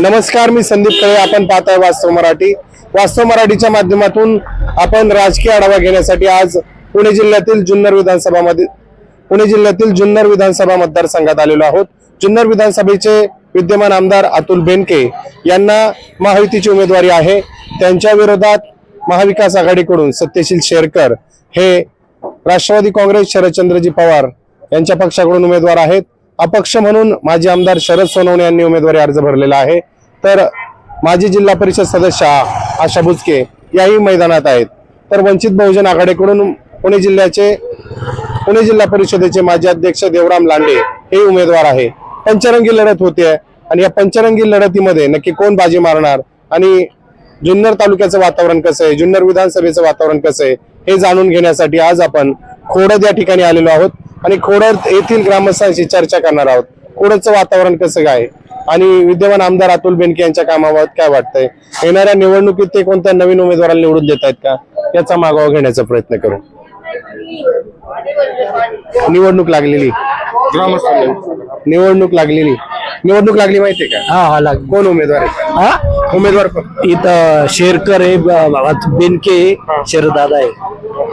नमस्कार मी संदीप कळे. आपण पाहताय वास्तव मराठी. वास्तव मराठीच्या माध्यमातून आपण राजकीय आढावा घेण्यासाठी आज पुणे जिल्ह्यातील जुन्नर विधानसभामध्ये पुणे जिल्ह्यातील जुन्नर विधानसभा मतदारसंघात आलेलो आहोत. जुन्नर विधानसभेचे विद्यमान आमदार अतुल बेनके यांना महायुतीची उमेदवारी आहे. त्यांच्या विरोधात महाविकास आघाडीकडून सत्यशील शेरकर हे राष्ट्रवादी काँग्रेस शरदचंद्रजी पवार यांच्या पक्षाकडून उमेदवार आहेत. अपक्ष म्हणून माजी आमदार शरद सोनवणे यांनी उमेदवारी अर्ज भरलेला आहे. तर माजी जिल्हा परिषद सदस्य आशा बुचके याही मैदानात आहेत. तर वंचित बहुजन आघाडीकडून पुणे जिल्ह्याचे पुणे जिल्हा परिषदेचे माजी अध्यक्ष देवराम लांडे हे उमेदवार आहे. पंचरंगी लढत होते आणि या पंचरंगी लढतीमध्ये नक्की कोण बाजी मारणार आणि जुन्नर तालुक्याचं वातावरण कसं आहे जुन्नर विधानसभेचं वातावरण कसं आहे हे जाणून घेण्यासाठी आज आपण खोडद या ठिकाणी आलेलो आहोत. आणि खोडद येथील ग्रामस्थांशी चर्चा करणार आहोत. खोडदचं वातावरण कसं काय? आणि विद्यमान आमदार अतुल बेनके यांच्या कामाबाबत काय वाटतंय? येणाऱ्या निवडणुकीत ते कोणत्या नवीन उमेदवाराला निवडून देत आहेत का? याचा मागोवा घेण्याचा प्रयत्न करू. निवडणूक लागलेली. निवडणूक लागलेली. निवडणूक लागली माहितीये का? हा हा लाग कोण उमेदवार आहे? हा? उमेदवार कोण? इथं शेरकर आहे ब- बेनके आहे, शरदादा आहे.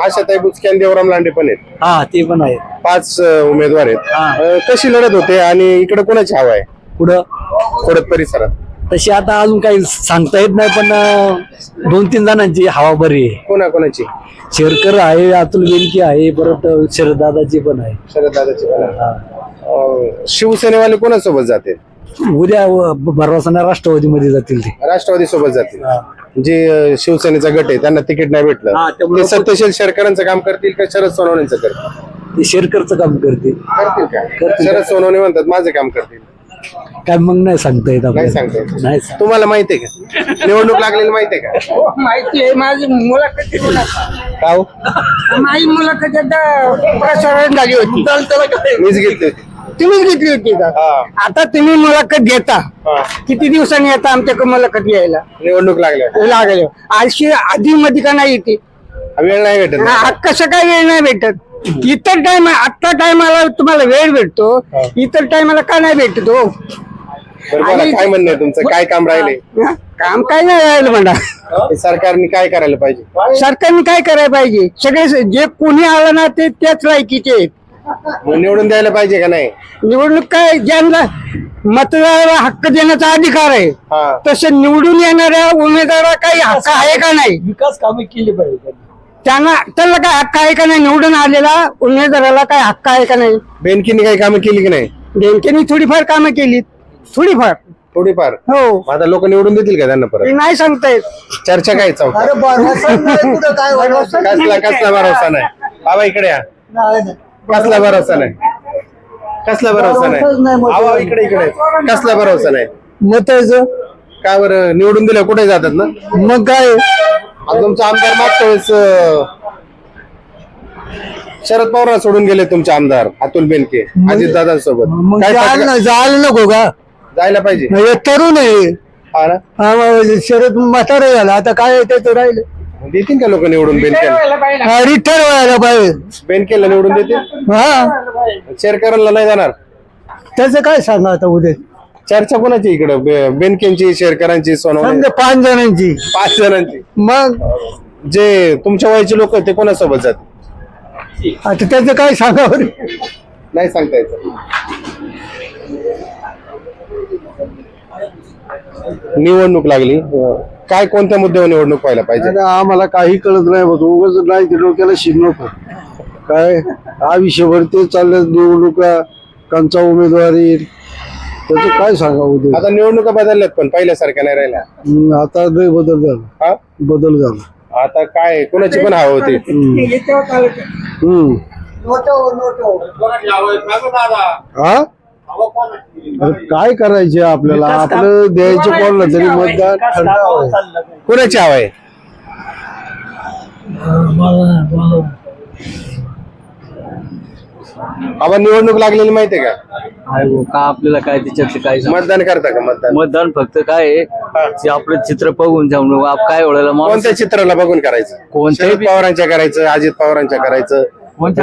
आशाताई बुचके आणि देवराम लांडे पण आहेत. हा ते पण आहे पाच अं, उमेदवार आहेत. हा. अं, कशी लढत होते आणि इकडे कोणाची हवा आहे? पुढं? खोडत परिसरात. तशी आता अजून काही सांगता येत नाही पण अं, दोन तीन जणांची हवा बरी आहे. कोणा कोणाची शेरकर आहे अतुल बेनके आहे परत शरदादाची पण आहे. शरद दादाची पण आहे. हा. अं, शिवसेनेवाले कोणासोबत जाते उद्या भरवासाना राष्ट्रवादीमध्ये जातील ते. राष्ट्रवादी सोबत जातील जे शिवसेनेचा गट आहे त्यांना तिकीट नाही भेटलं. हा, ते सत्यशील शेरकरांचं काम करतील का शरद सोनवणेंचं करतील? ते शेरकरचं काम करते करतील का? करतील. शरद सोनवणे म्हणतात माझं काम करतील. काय मग नाही सांगता येत नाही. सांगता येत. नाही तुम्हाला माहिती आहे का? निवडणूक लागलेली माहिती आहे का? माहिती आहे. माझी मुलाखत. का हो? माझी मुलाखत एकदा प्रसारण झाली होती. मीच घेतली होती. तुम्हीच घेतली होती का? हा. आता तुम्ही मुलाखत घेता. हा. किती दिवसांनी येता आमच्याकडे मुलाखत घ्यायला? निवडणूक लागल्या. लागले अशी आधी मध्ये का नाही येते? वेळ नाही भेटत ना. हा, कसं काय वेळ नाही भेटत? इतर टाइम आत्ता टायमाला तुम्हाला वेळ भेटतो. इतर टायमाला का नाही भेटतो बरं बोला, आणि- काय म्हणणं आहे तुमचं? काय काम राहिले? हा, काम काय नाही राहिलं म्हणा. हे सरकारने काय करायला पाहिजे? सरकारने काय करायला पाहिजे? सगळे जे कोणी आलं ना ते त्याच लायकीचे आहेत. मग निवडून द्यायला पाहिजे का नाही? निवडणूक काय ज्यांना मतदाराला हक्क देण्याचा अधिकार आहे हा. तसं निवडून येणाऱ्या उमेदवाराला काही हक्क आहे का नाही? विकास कामे केली पाहिजे त्यांना. त्याला काय हक्क आहे का नाही? निवडून आलेला उमेदवाराला काय हक्क आहे का नाही? बेनकीने काही कामं केली की नाही? बँकेने थोडीफार कामं केली थोडीफार. थोडीफार? हो. मग आता लोक निवडून देतील का त्यांना हे परत नाही सांगता येत. चर्चा काय चौक कसला कसला भरोसा नाही. बाबा इकडे या. कसला भरोसा नाही. कसला भरोसा नाही. आवा इकडे इकडे. कसला भरोसा नाही. मतायचं का बरं? निवडून दिलं कुठे जातात ना? मग काय? तुमचा आमदार मागच्या वेळेस अं, शरद पवार सोडून गेले तुमचे आमदार अतुल बेनके अजित दादांसोबत. मग काय जायला नको का? जायला पाहिजे. हे तरुण आहे. हा ना? हा, मग शरद म्हातारा झाला. आता काय त्याचं राहिलं. देतील का लोक निवडून बेनकेला? हा, रिटायर व्हायला पाहिजे. बेनकेला निवडून देतील? हा. शेरकरांना नाही जाणार? त्याचं काय सांगा आता उद्या? चर्चा कोणाची इकडे? बेनकेंची शेरकरांची सोनवणे? समजा पाच जणांची. पाच जणांची. मग? जे तुमच्या वयाचे लोक ते कोणासोबत जात आता त्याचं काय सांगा बरं? नाही सांगता येत. निवडणूक लागली. काय कोणत्या मुद्द्यावर निवडणूक व्हायला पाहिजे? आम्हाला काही कळत नाही बघ. उगाच नाही ते डोक्याला शिर नको. काय? हा विषयभर ते चालल्यात निवडणुका कंचा उमेदवारी त्याचं काय सांगावं ते आता निवडणुका बदलल्यात पण पहिल्यासारख्या नाही राहिल्या. आता लय बदल झाला. हा? बदल झाला. आता काय कोणाची पण हवा होती. हम्म. हा? अरे काय करायचे आपल्याला? आपलं द्यायचं कोणाला तरी मतदान. कोणाची हवा आहे? आपण निवडणूक लागलेली माहितीये का? का आपल्याला काय त्याच्यात काय मतदान करता का मतदान? मतदान फक्त काय आहे? आपलं चित्र बघून जाऊन आप काय ओळखलं माणूस कोणत्या चित्राला बघून करायचं? कोणत्याही शरद पवारांच्या करायचं अजित पवारांच्या करायचं?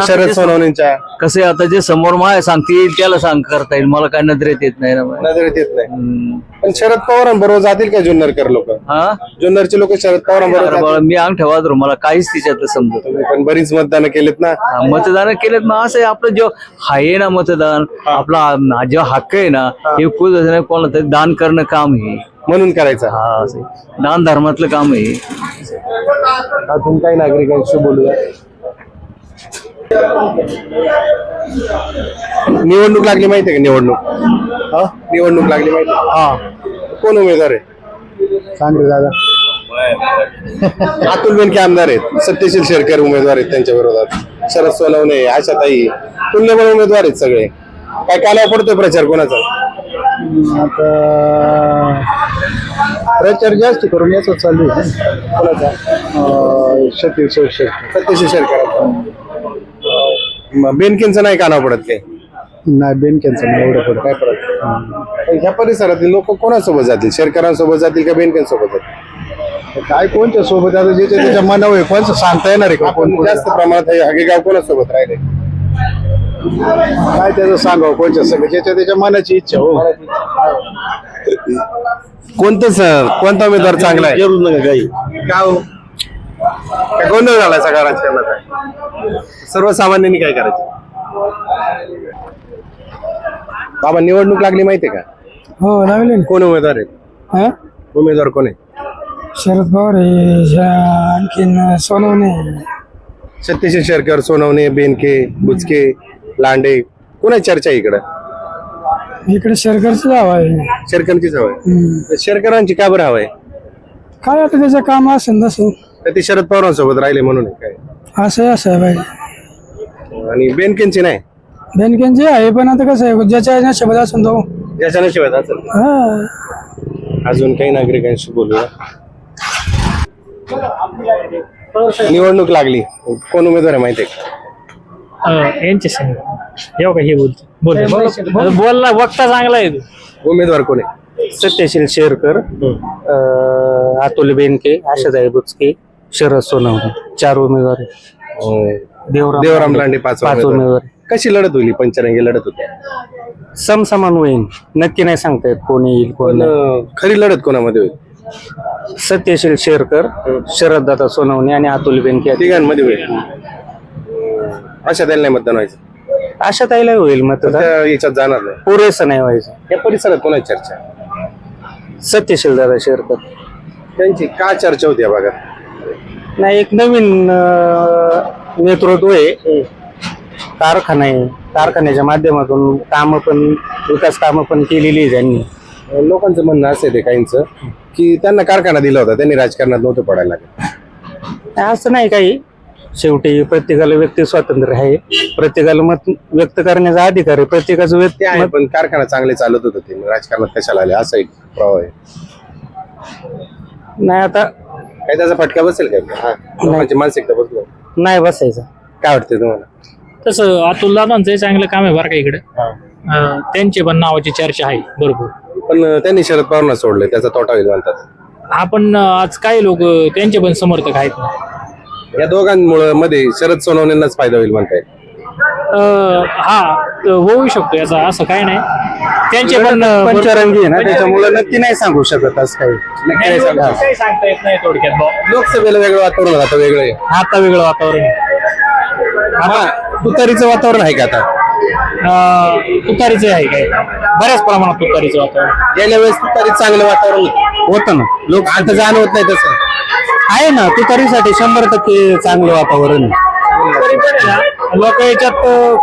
शरद सोनवणेंच्या. कसे आता जे समोर माय सांगतील त्याला सांग करता येईल. मला काय नजरेत येत नाही ना बाई. नजरेत येत नाही. हम्म. पण शरद पवारांबरोबर जातील का जुन्नरकर लोक? हा? जुन्नरचे लोक शरद पवारांबरोबर अरे बाळा, जातील? मी अंगठा वाजरू मला काहीच तिच्यातलं समजत तुम्ही पण बरीच मतदान केलेत ना? हा, मतदान केलेत मग असं आहे, आपलं जो आहे ना मतदान आपला हा जो हक्क आहे ना हे. कुठं कोणाला तरी दान करणं काम आहे. म्हणून करायचं. हा असं आहे. दान धर्मातलं काम आहे. अजून काही नागरिकांशी बोलूया. निवडणूक लागली माहितीये का निवडणूक? हा? निवडणूक लागली माहिती हा. कोण उमेदवार आहे? सांगरे दादा. अतुल बेनके आमदार आहेत. सत्यशील शेरकर उमेदवार आहेत त्यांच्या विरोधात. शरद सोनवणे आशाताई तुल्यबळ उमेदवार आहेत सगळे. काय काला पडतोय प्रचार कोणाचा? आता प्रचार जास्त करून याच चालू आहे. कोणाचा? शतीर शेरशे सत्यशील शेरकर. बेनकेंचं नाही काना पडत काय नाही बेनक्यांचं नाही एवढं पडत काय पडत? ह्या परिसरातील लोक कोणासोबत जातील? शेरकरांसोबत जातील का बेनकेंसोबत जातील? काय कोणत्या सोबत? आता ज्याच्या त्याच्या मनावर आहे कोणचं सांगता येणार आहे का? कोण जास्त प्रमाणात हे हगेगाव कोणासोबत राहिले? काय त्याचं सांगावं? कोणच्या सगळं? ज्याच्या त्याच्या मनाची इच्छा हो. कोणतं कोणता उमेदवार चांगला आहे? जरूर नका काही का हो? काय गोंधळ झालाय सगळा राजकारणाचा सर्वसामान्यांनी काय करायचं? बाबा निवडणूक लागली माहितीये का? हो लागले कोण उमेदवार आहे ना उमेदवार कोण आहे शरद पवार आहे आणखीन सोनवणे. सत्यशील शेरकर सोनवणे बेनके बुचके लांडे कोणाची चर्चा आहे इकडं? इकडे सरकारचं नाव आहे. शेरकरांचीच हवं आहे. शेरकरांची का बरं हवं आहे? काय आता त्याचं काम असेल तसं तर ते शरद पवारांसोबत राहिले म्हणून आहे काय? असं असं आहे पाहिजे आणि बेनकेंची नाही? बँकेचे आहे पण आता कसं आहे ज्याच्या नशिबात असेल तो. ज्याच्या नशिबात असेल. हा. अजून काही नागरिकांशी बोलूया. निवडणूक लागली. कोण उमेदवार आहे माहिती आहे का? यांचे सांग. येऊ का हे बोलतो बोल. बोलला वक्ता चांगला आहे तू. उमेदवार कोण आहे? सत्यशील शेरकर अं, अतुल बेनके आशाताई बुचके शरद सोनवणे चार उमेदवार. अं, देवराम देवराम लांडे पाच पाच उमेदवार. उमेदवार कशी लढत होईल ही? पंचरंगी लढत होती. समसमान होईल नक्की नाही सांगता येत कोण येईल कोण पण नाही. अं, खरी लढत कोणामध्ये होईल? सत्यशील शेरकर शरददादा सोनवणे आणि अतुल बेनके. तिघांमध्ये होईल. अशा त्याला नाही मतदान व्हायचं. आशाताईला होईल मतदान. त्या याच्यात जाणार नाही. पुरेसं नाही व्हायचं. या परिसरात कोणाची चर्चा? सत्यशील दादा शेरकर. त्यांची का चर्चा होती या भागात? नाही एक नवीन अं, नेतृत्व आहे. कारखाना आहे. कारखान्याच्या माध्यमातून कामं पण विकास कामं पण केलेली आहे त्यांनी. लोकांचं म्हणणं असं ते काहींचं की त्यांना कारखाना दिला होता त्यांनी राजकारणात नव्हतं पडायला लागत असं नाही काही. शेवटी प्रत्येकाला व्यक्ती स्वातंत्र्य आहे. प्रत्येकाला मत व्यक्त करण्याचा अधिकार आहे. प्रत्येकाचं व्यक्ती ते आहे पण कारखाना चांगले चालत होते ते. राजकारणात कशाला आले? असा एक प्रभाव आहे. नाही आता काय त्याचा फटका बसेल काय हा. लोकांची मानसिकता बसलो नाही बसायचं. काय वाटतंय तुम्हाला? तसं अतुल दादांचं चांगलं काम आहे बरं का इकडे. त्यांचे पण नावाची चर्चा आहे भरपूर. पण अं, त्यांनी शरद पवारांना सोडले त्याचा तोटा होईल म्हणतात. आपण आज काही लोक त्यांचे पण समर्थक आहेत. ना या दोघांमुळे मध्ये शरद सोनवणेंनाच फायदा होईल म्हणताय. अं, हा होऊ शकतो याचा असं काय नाही. त्यांचे पण पंचरंगी आहे ना त्याच्यामुळे नक्की नाही सांगू शकत असं काही नक्की नाही सांगू शकत. काही सांगता येत नाही थोडक्यात भाऊ. लोकसभेला वेगळं वातावरण आहे, आता वेगळं आहे आता वेगळं वातावरण आहे. आता तुतारीचं वातावरण आहे का आता अं, तुतारीचं आहे काय बऱ्याच प्रमाणात तुतारीचं वातावरण गेल्या वेळेस तुतारीत चांगलं वातावरण होतं. होतं ना लोक आता जाणवत नाही तसं आहे ना तुतारीसाठी शंभर टक्के चांगलं वातावरण आहे. तरी पण आहे ना, लोक याच्यात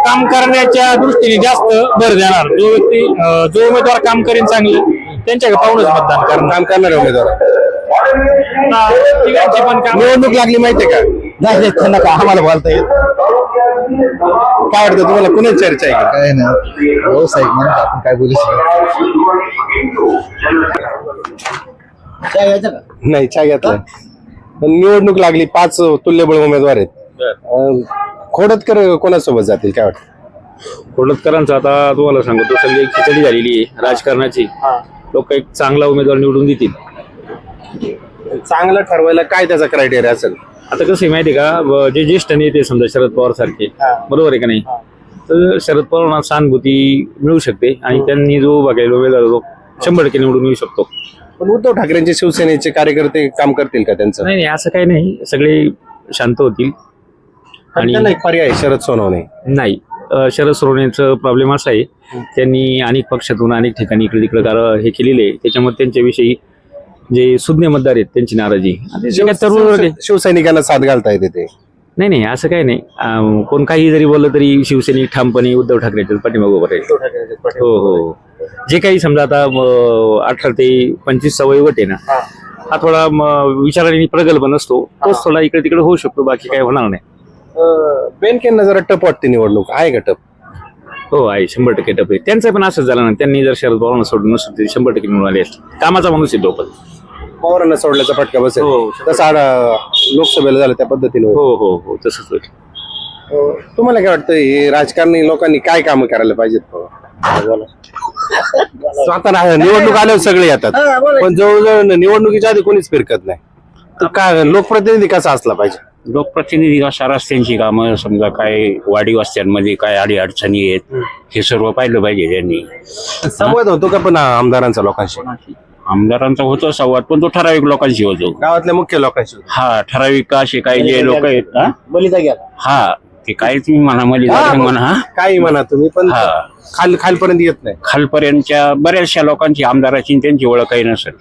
काम करण्याच्या दृष्टीने जास्त भर देणार. जो व्यक्ती जो उमेदवार काम करेन चांगलं त्यांच्याकडे पाहूनच मतदान करणार. काम करणारे उमेदवार. तिघांची पण काम निवडणूक लागली माहितीये का? नाही त्यांना का आम्हाला बोलता येत काय वाटतं तुम्हाला? कुणाची चर्चा आहे का? काय नाही व्यावसायिक म्हणून आपण काय बोलू नाही. चहा घेतलाय पण निवडणूक लागली पाच तुल्यबळ उमेदवार आहेत. अं, खोडतकर कोणासोबत जातील? काय वाटतं? कोल्हटकरांचं आता तुम्हाला सांगतो सगळी खिचडी झालेली आहे राजकारणाची. लोक एक चांगला उमेदवार निवडून देतील. चांगलं ठरवायला काय त्याचा क्रायटेरिया असेल? आता कसं आहे माहिती आहे का ब- जे ज्येष्ठ नेते समजा शरद पवार सारखे बरोबर आहे का नाही? तर शरद पवारांना सहानुभूती मिळू शकते आणि त्यांनी जो उभा केलेला उमेदवार तो शंभर टक्के निवडून येऊ शकतो. पण उद्धव ठाकरेंचे शिवसेनेचे कार्यकर्ते काम करतील का त्यांचं? नाही नाही असं काही नाही. सगळे शांत होतील. आणि त्यांना एक पर्याय आहे, शरद सोनवणे. नाही. अ, शरद सोनवणेचं प्रॉब्लेम असा आहे त्यांनी अनेक पक्षातून अनेक ठिकाणी इकडे तिकडे कार हे केलेले आहे. त्याच्यामुळे त्यांच्याविषयी जे सुज्ञ मतदार आहेत त्यांची नाराजी आता जे काय तरुण वर्ग आहे. शिवसैनिकांना साथ घालता येते ते. नाही नाही असं काही नाही. कोण काही जरी बोललं तरी शिवसैनिक ठामपणे उद्धव ठाकरेच्या पाठीमागं उभं राहील. हो हो. जे काही समजा आता अठरा ते पंचवीस चा वयोगट आहे ना हा. थोडा म, विचाराने प्रगल्भ नसतो. तोच थोडा इकडे तिकडे होऊ शकतो बाकी काही होणार नाही. बेनकेंना जरा टप वाटते निवडणूक. आहे का टप? हो आहे. शंभर टक्के टप आहे. त्यांचं पण असंच झालं ना त्यांनी जर शरद पवारांना सोडून नसतं शंभर टक्के निवडून आले असते. कामाचा माणूस आहे तो पण. पवारांना सोडल्याचा फटका बसेल. हो. तसं आडा- लोकसभेला झालं त्या पद्धतीने. होईल. हो हो हो. तसंच होईल. तुम्हाला काय वाटतं हे राजकारणी लोकांनी काय कामं करायला पाहिजेत? स्वतः निवडणूक आल्यावर सगळे येतात. पण जवळजवळ निवडणुकीच्या आधी कोणीच फिरकत नाही. तर काय लोकप्रतिनिधी कसा असला पाहिजे? लोकप्रतिनिधी अशा रस्त्यांची कामं समजा काय वाडी वस्त्यांमध्ये काय अडी अडचणी आहेत हे. सर्व पाहिलं पाहिजे त्यांनी. संवाद होतो का पण आमदारांचा लोकांशी? आमदारांचा होतो संवाद पण तो ठराविक लोकांशी होतो. गावातल्या मुख्य लोकांशी हा ठराविक असे काही जे लोक आहेत हा? हा ते काय तुम्ही म्हणा मला म्हणा हा? काही म्हणा तुम्ही पण हा. खाल खालपर्यंत येत नाही. खालपर्यंतच्या बऱ्याचशा लोकांची आमदाराची आणि त्यांची ओळख काही नसेल.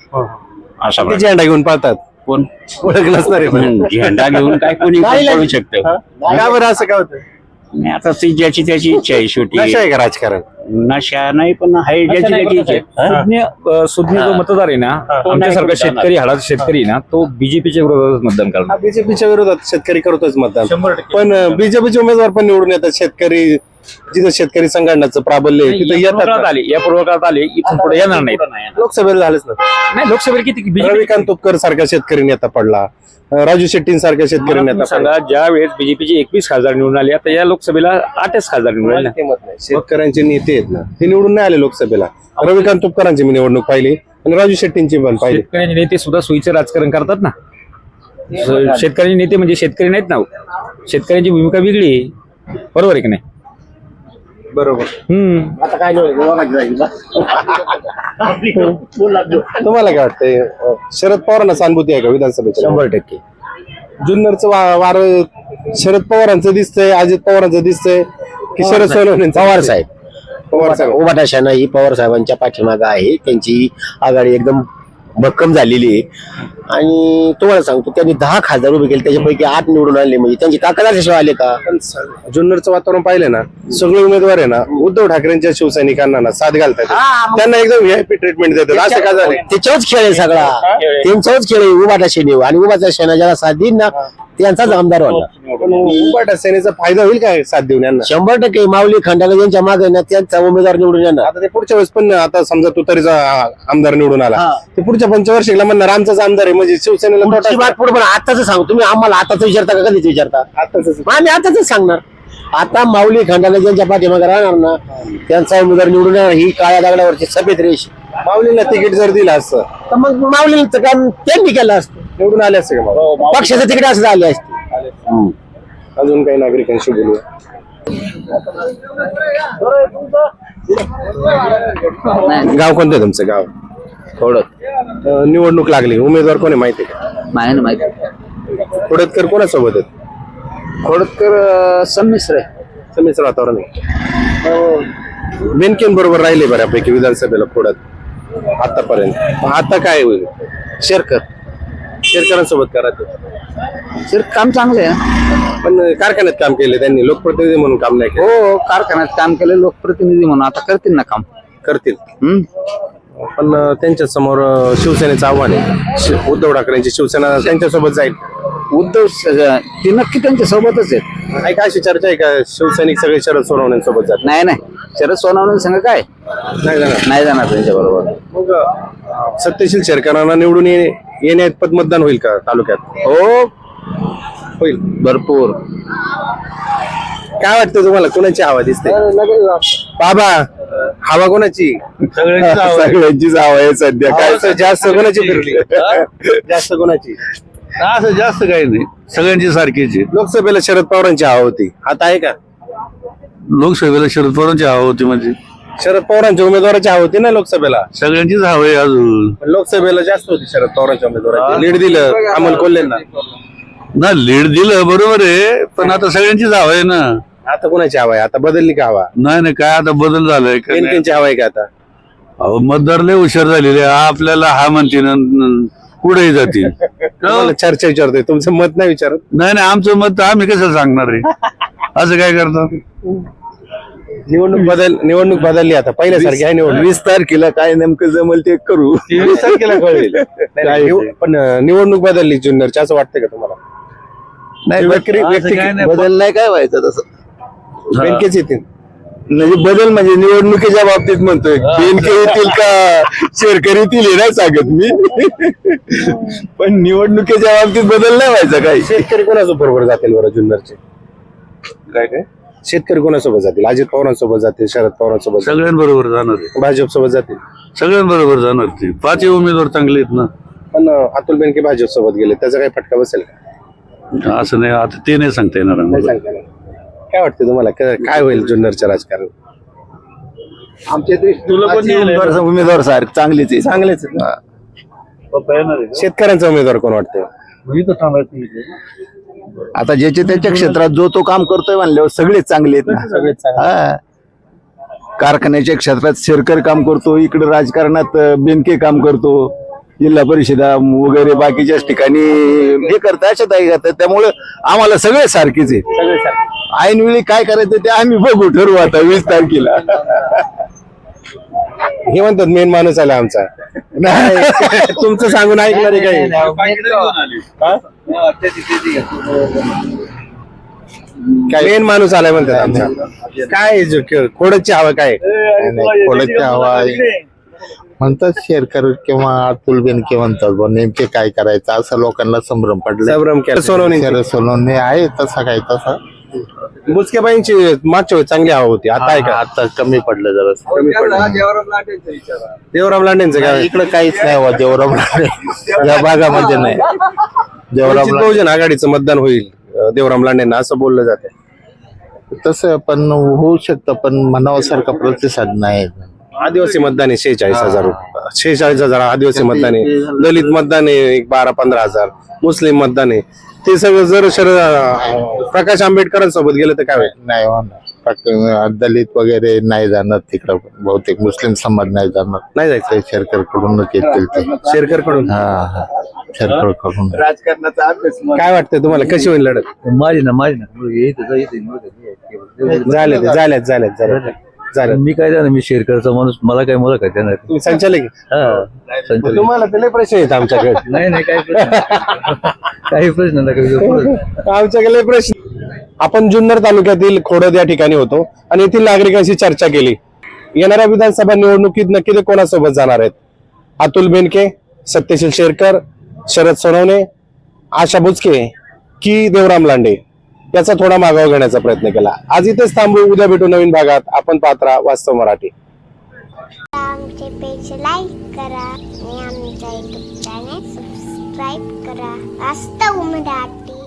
असा ते प्रकार. झेंडा घेऊन पाहतात कोण? ओळख नसणार आहे पण. हम्म, झेंडा घेऊन काय कोणी नाही, पळू नाही. शकतं? का बरं असं काय होतं? नाही, आता ती ज्याची त्याची इच्छा आहे शेवटी. नशा आहे का राजकारण? नशा नाही पण आहे ज्याची त्याची इच्छा आहे. सुज्ञ अं, सुज्ञ जो मतदार आहे ना आमच्यासारखा शेतकरी हाडाचा शेतकरी आहे ना तो बीजेपीच्या विरोधात मतदान करणार. बीजेपीच्या विरोधात शेतकरी करतोच मतदान. पण बीजेपीचे उमेदवार पण निवडून येतात शेतकरी. जिथं शेतकरी संघटनाचं प्राबल्य आहे तिथं या येतात. आले या पूर्वकाळात आले इथून पुढे येणार नाही लोकसभेला झालेच ना? नाही लोकसभेला किती रविकांत तुपकर सारखा शेतकरी नेता पडला. अं, राजू शेट्टी सारखा शेतकरी नेता पडला सांगा ज्या वेळेस बीजेपीचे एकवीस खासदार निवडून आले आता या लोकसभेला आठच खासदार निवडून आले. मला ते मत नाही. शेतकऱ्यांचे नेते आहेत ना ते निवडून नाही आले लोकसभेला. रविकांत तुपकरांची मी निवडणूक पाहिली आणि राजू शेट्टींची पण पाहिली. शेतकऱ्यांचे नेते सुद्धा सोयीचं राजकारण करतात ना? शेतकऱ्यांचे नेते म्हणजे शेतकरी नाहीत ना हो. शेतकऱ्यांची भूमिका वेगळी आहे. बरोबर आहे की नाही? बरोबर. हम्म. तुम्हाला काय वाटतंय? शरद पवारांना सहानुभूती आहे का विधानसभेच्या? शंभर टक्के. जुन्नरचं वा- वार शरद पवारांचं दिसतंय अजित पवारांचं दिसतंय की शरद सोनवणे पवार साहेब. पवार साहेब. उभाटा सेना ही पवार साहेबांच्या पाठीमागे आहे. त्यांची आघाडी एकदम भक्कम झालेली आहे. आणि तुम्हाला सांगतो त्यांनी दहा खासदार उभे केले त्याच्यापैकी आठ निवडून आणले. म्हणजे त्यांची ताकद असल्याशिवाय आले का? पण स- जुन्नरचं वातावरण पाहिलं ना सगळे उमेदवार आहे ना उद्धव ठाकरेंच्या शिवसैनिकांना ना साथ घालतात. त्यांना एकदम व्हीआयपी ट्रीटमेंट देतात. असं का झालं त्याच्यावरच खेळ आहे सगळा. त्यांच्यावरच खेळ आहे उभाटा सेने आणि उभाटा सेना ज्याला साथ देईन ना त्यांचाच आमदार व्हायला पण उभाटा सेनेचा फायदा होईल काय साथ देऊन यांना? शंभर टक्के माऊली खंडाला ज्यांच्या मागे ना त्यांचा उमेदवार निवडून येणार. आता ते पुढच्या वेळेस पण आता समजा तुतारीचा आमदार निवडून आला. ते पुढच्या पंचवार्षिकला म्हणणार आमचाच आमदार आहे म्हणजे शिवसेनेला पुढची तोटा बात पुढे पण आताच सांगू. तुम्ही आम्हाला आताच विचारता का कधीच विचारता? आताच मग आम्ही आताच सांगणार. आता माऊली खंडाला ज्यांच्या पाठीमागे राहणार ना त्यांचा उमेदवार निवडून येणार ही काळ्या दगडावरची सफेद रेष. माऊलीला तिकीट जर दिलं असतं. तर मग माऊलीचं काम त्यांनी केलं असतं. निवडून आले असते का मग? पक्षाचं तिकीट असं झाले असते. अजून काही नागरिकांशी बोलूया. गाव कोणतं आहे तुमचं? गाव. थोडं. अं, निवडणूक लागली. उमेदवार कोण आहे माहिती आहे का? नाही ना माहिती. खोडतकर कोणासोबत आहेत? खोडकर संमिश्र संमिश्र वातावरण आहे. बेनकेन बरोबर राहिले बऱ्यापैकी विधानसभेला खोडत आतापर्यंत. आता काय होईल? शेरकर. शेरकरांसोबत करा ते. सर काम चांगलं आहे पण कारखान्यात काम केले त्यांनी. लोकप्रतिनिधी म्हणून काम नाही केलं. हो कारखान्यात काम केलं लोकप्रतिनिधी म्हणून. आता करतील ना काम. करतील. हम्म. पण त्यांच्यासमोर शिवसेनेचं आव्हान आहे. शि- उद्धव ठाकरेंची शिवसेना त्यांच्यासोबत जाईल. उद्धव स- ते नक्की त्यांच्या सोबतच आहेत. काय काय अशी चर्चा आहे का? शिवसैनिक सगळे शरद सोनवण्यांसोबत जात नाही नाही. शरद सोनवणे संघ काय? नाही जाणार. नाही जाणार त्यांच्या बरोबर. मग अं, सत्यशील शेरकरांना निवडून ये- येण्यात मतदान होईल का तालुक्यात? हो. होईल. भरपूर. काय वाटतं तुम्हाला? कोणाची हवा दिसते? बाबा हवा कोणाची? सगळ्यांचीच हवा आहे. सध्या. काय जास्त कोणाची फिरली. जास्त कोणाची? असं जास्त काही नाही. सगळ्यांची सारखीच आहे. लोकसभेला शरद पवारांची हवा होती. आता आहे का? लोकसभेला शरद पवारांची हवा होती म्हणजे. शरद पवारांच्या उमेदवाराची हवा होती ना लोकसभेला? सगळ्यांचीच हवा आहे अजून. पण लोकसभेला जास्त होती शरद पवारांच्या उमेदवाराची. लीड दिलं अमोल कोल्हेंना. ना लीड दिलं बरोबर आहे. पण आता सगळ्यांचीच हवा आहे ना. आता कोणाची हवा आहे? आता बदलली का हवा? नाही नाही काय आता बदल झालाय का नाही? बेनकेंची हवा आहे का आता? अहो मतदार लय हुशार झालेले. आपल्याला हा म्हणते पुढेही जातील. तुम्हाला चर्चा विचारतोय. तुमचं मत नाही विचारत? नाही नाही आमचं मत आम्ही कसं सांगणार आहे? असं काय करतो? निवडणूक बदल निवडणूक बदलली आता. पहिल्यासारखी आहे निवडणूक. वीस तारखेला काय नेमकं जमल ते करू. वीस तारखेला कळेल. नाही, नाही, निव- पण अं, निवडणूक बदलली जुन्नरची असं वाटतंय का तुम्हाला? नाही, बदल नाही काय व्हायचं तसं? बेनकेच येतील. म्हणजे बदल म्हणजे निवडणुकीच्या बाबतीत म्हणतोय. बेनके येतील का? शेरकर येतील हे नाही सांगत मी. पण निवडणुकीच्या बाबतीत बदल नाही व्हायचा काही. शेतकरी कोणासोबत बरोबर जातील बरं जुन्नरचे? काय काय? शेतकरी कोणासोबत जातील? अजित पवारांसोबत जातील? शरद पवारांसोबत जातील, सगळ्यांबरोबर जाणार आहे. भाजप सोबत जातील? सगळ्यांबरोबर जाणार ते. पाचही उमेदवार चांगले आहेत ना. पण अं, अतुल बेनके भाजप सोबत गेले. त्याचा काही फटका बसेल का? असं नाही. आता ते नाही सांगता येणार नाही आम्हाला. सांगता येणार. काय वाटतं तुम्हाला? काय काय होईल जुन्नरचं राजकारण? पाचही उमेदवार उमेदवार सार चांगलीच आहे. चांगलेच आहेत ना. शेतकऱ्यांचा उमेदवार कोण वाटतं आता ज्याच्या त्याच्या क्षेत्रात जो तो काम करतोय म्हणल्यावर सगळेच चांगले आहेत ना. हा. कारखान्याच्या क्षेत्रात शेरकर काम करतो इकडे राजकारणात अं, बेनके काम करतो. जिल्हा परिषदा वगैरे बाकीच्याच ठिकाणी हे करतात अशात आहे करतात. त्यामुळे आम्हाला सगळे सारखेच आहेत. ऐनवेळी काय करायचं ते आम्ही बघू ठरवू आता वीस तारखेला. हे म्हणतात मेन माणूस आला आमचा. नाही. तुमचं सांगून ऐकणार आहे काही. काय? मेन माणूस आलाय म्हणतात आमचा. काय जो- खोडची हवा काय थोडं हवा म्हणतात शेअर किंवा अतुल बेनके म्हणतात बुवा नेमके काय करायचं? असं लोकांना संभ्रम पडला. संभ्रम केला. सोनवणे शरद सोनवणे आहे तसा काय तसा. बुचकेबाईंची मागच्या वेळी चांगली हवा होती. आता आहे का? आता कमी पडलं जरा. कमी पडलं. देवराम लांडेंचं काय इकडे काहीच नाही हुआ देवराम या भागामध्ये नाही. देवराम वंचित बहुजन आघाडीचं मतदान होईल अं, देवराम लांडेंना असं बोललं जातं तसं पण होऊ शकतं पण मनावासारखा प्रतिसाद नाही. आदिवासी मतदान आहे शेहेचाळीस हजार शेहेचाळीस हजार आदिवासी मतदान आहे. दलित मतदान आहे एक बारा पंधरा हजार. मुस्लिम मतदान आहे. ते सगळं जर शरद अं, प्रकाश आंबेडकरांसोबत गेलं तर काय होईल? नाही होणार. दलित वगैरे नाही जाणार तिकडं. बहुतेक मुस्लिम समाज नाही जाणार. नाही जायचं. शेरकर कडूनच येतील ते. शेरकरकडून हा हा. शेरकरकडून राजकारणाचा अभ्यास काय वाटतंय तुम्हाला? कशी होईल लढत? माझी ना माझी ना. झाले झाल्यात झाल्यात झाल्यात मी काय जाणार मी शेअर माणूस मला काय मला काय देणार? तुम्ही संचालक आहे? हा संचालक. तुम्हाला तर लय प्रश्न आहेत आमच्याकडे. नाही नाही काही प्रश्न काही प्रश्न नाही. आमच्याकडे लय प्रश्न आपण जुन्नर तालुक्यातील खोडद या ठिकाणी होतो आणि येथील नागरिकांशी चर्चा केली. येणाऱ्या विधानसभा निवडणुकीत नक्की ते कोणासोबत जाणार आहेत? अतुल बेनके सत्यशील शेरकर शरद सोनवणे आशा बुचके की देवराम लांडे? याचा थोडा मागोवा घेण्याचा प्रयत्न केला. आज इथेच थांबू. उद्या भेटू नवीन भागात. आपण पात्रा वास्तव मराठी. आमचे पेज लाईक करा आणि आमच्या युट्यूब चॅनेल सबस्क्राईब करा. वास्तव मराठी.